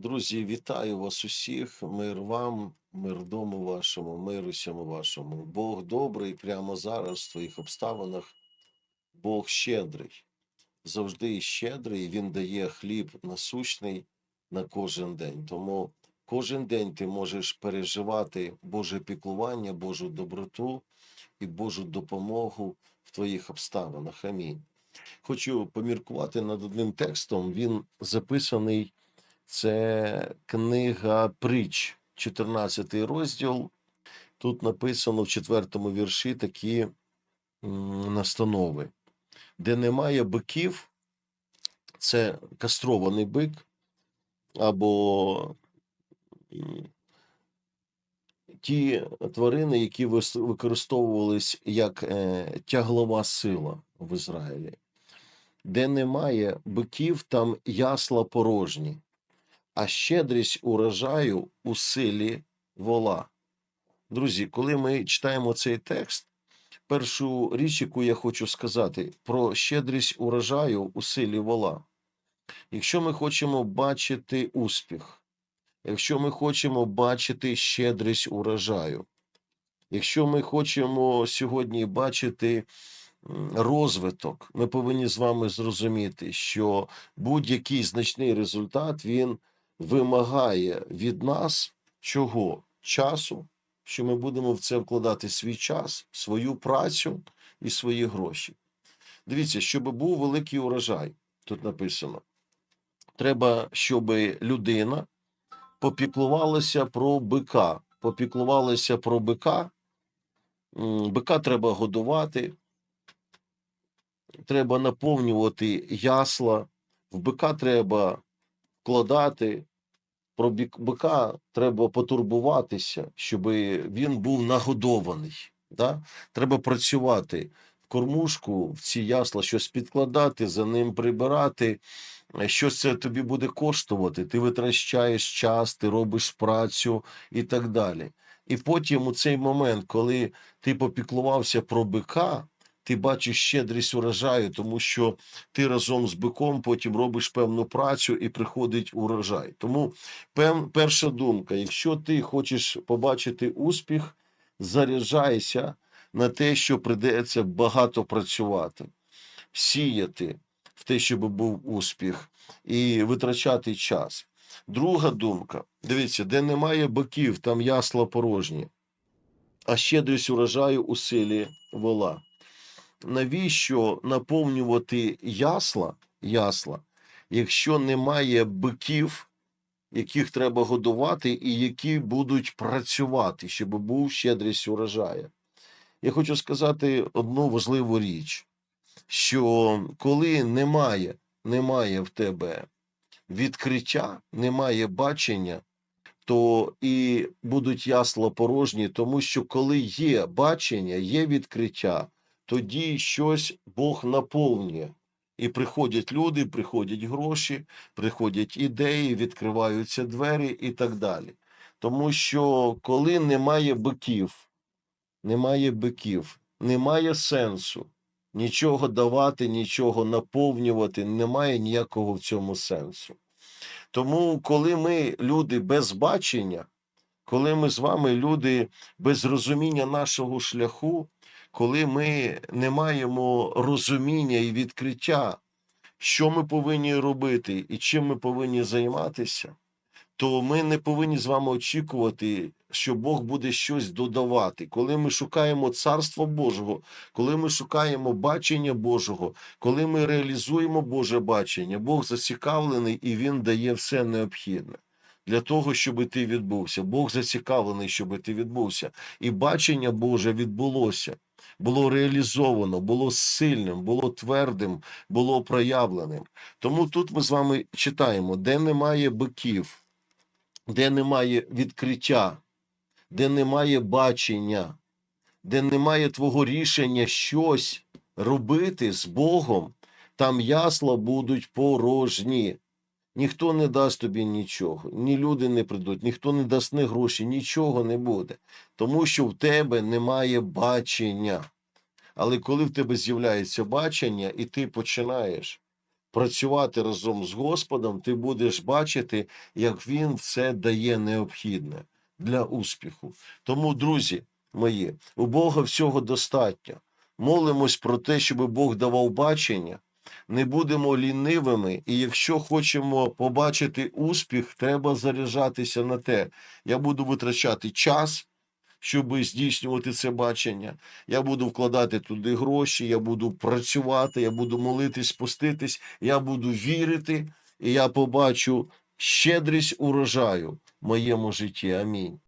Друзі, вітаю вас усіх. Мир вам, мир дому вашому, мир усьому вашому. Бог добрий прямо зараз в твоїх обставинах. Бог щедрий. Завжди щедрий. Він дає хліб насущний на кожен день. Тому кожен день ти можеш переживати Боже піклування, Божу доброту і Божу допомогу в твоїх обставинах. Амінь. Хочу поміркувати над одним текстом. Він записаний. Це книга Притч, 14 розділ. Тут написано в четвертому вірші такі настанови. Де немає биків, це кастрований бик, або ті тварини, які використовувались як е, тяглова сила в Ізраїлі. Де немає биків, там ясла порожні а щедрість урожаю у силі вола. Друзі, коли ми читаємо цей текст, першу річ, яку я хочу сказати, про щедрість урожаю у силі вола. Якщо ми хочемо бачити успіх, якщо ми хочемо бачити щедрість урожаю, якщо ми хочемо сьогодні бачити розвиток, ми повинні з вами зрозуміти, що будь-який значний результат він вимагає від нас чого? Часу, що ми будемо в це вкладати свій час, свою працю і свої гроші. Дивіться, щоб був великий урожай, тут написано. Треба, щоб людина попіклувалася про бика, попіклувалася про бика. Бика треба годувати, треба наповнювати ясла, в бика треба вкладати, про бика треба потурбуватися, щоб він був нагодований. Да? Треба працювати в кормушку, в ці ясла, щось підкладати, за ним прибирати. Е, Що це тобі буде коштувати? Ти витрачаєш час, ти робиш працю і так далі. І потім у цей момент, коли ти попіклувався про бика, ти бачиш щедрість урожаю, тому що ти разом з биком потім робиш певну працю і приходить урожай. Тому перша думка: якщо ти хочеш побачити успіх, заряджайся на те, що придеться багато працювати, сіяти в те, щоб був успіх, і витрачати час. Друга думка: дивіться, де немає биків, там ясла порожні, а щедрість урожаю у силі вола. Навіщо наповнювати ясла, ясла, якщо немає биків, яких треба годувати, і які будуть працювати, щоб був щедрість урожаю? Я хочу сказати одну важливу річ, що коли немає, немає в тебе відкриття, немає бачення, то і будуть ясла порожні, тому що коли є бачення, є відкриття, тоді щось Бог наповнює. І приходять люди, приходять гроші, приходять ідеї, відкриваються двері і так далі. Тому що коли немає биків, немає биків, немає сенсу нічого давати, нічого наповнювати, немає ніякого в цьому сенсу. Тому, коли ми люди без бачення, коли ми з вами люди без розуміння нашого шляху, коли ми не маємо розуміння і відкриття, що ми повинні робити і чим ми повинні займатися, то ми не повинні з вами очікувати, що Бог буде щось додавати. Коли ми шукаємо Царства Божого, коли ми шукаємо бачення Божого, коли ми реалізуємо Боже бачення, Бог зацікавлений і Він дає все необхідне. Для того, щоб ти відбувся. Бог зацікавлений, щоб ти відбувся. І бачення Боже відбулося, було реалізовано, було сильним, було твердим, було проявленим. Тому тут ми з вами читаємо, де немає биків, де немає відкриття, де немає бачення, де немає твого рішення щось робити з Богом, там ясла будуть порожні. Ніхто не дасть тобі нічого, ні люди не прийдуть, ніхто не дасть ні гроші, нічого не буде, тому що в тебе немає бачення. Але коли в тебе з'являється бачення, і ти починаєш працювати разом з Господом, ти будеш бачити, як Він все дає необхідне для успіху. Тому, друзі мої, у Бога всього достатньо. Молимось про те, щоб Бог давав бачення. Не будемо лінивими, і якщо хочемо побачити успіх, треба заряджатися на те. Я буду витрачати час, щоб здійснювати це бачення. Я буду вкладати туди гроші, я буду працювати, я буду молитись, поститись, я буду вірити, і я побачу щедрість урожаю в моєму житті. Амінь.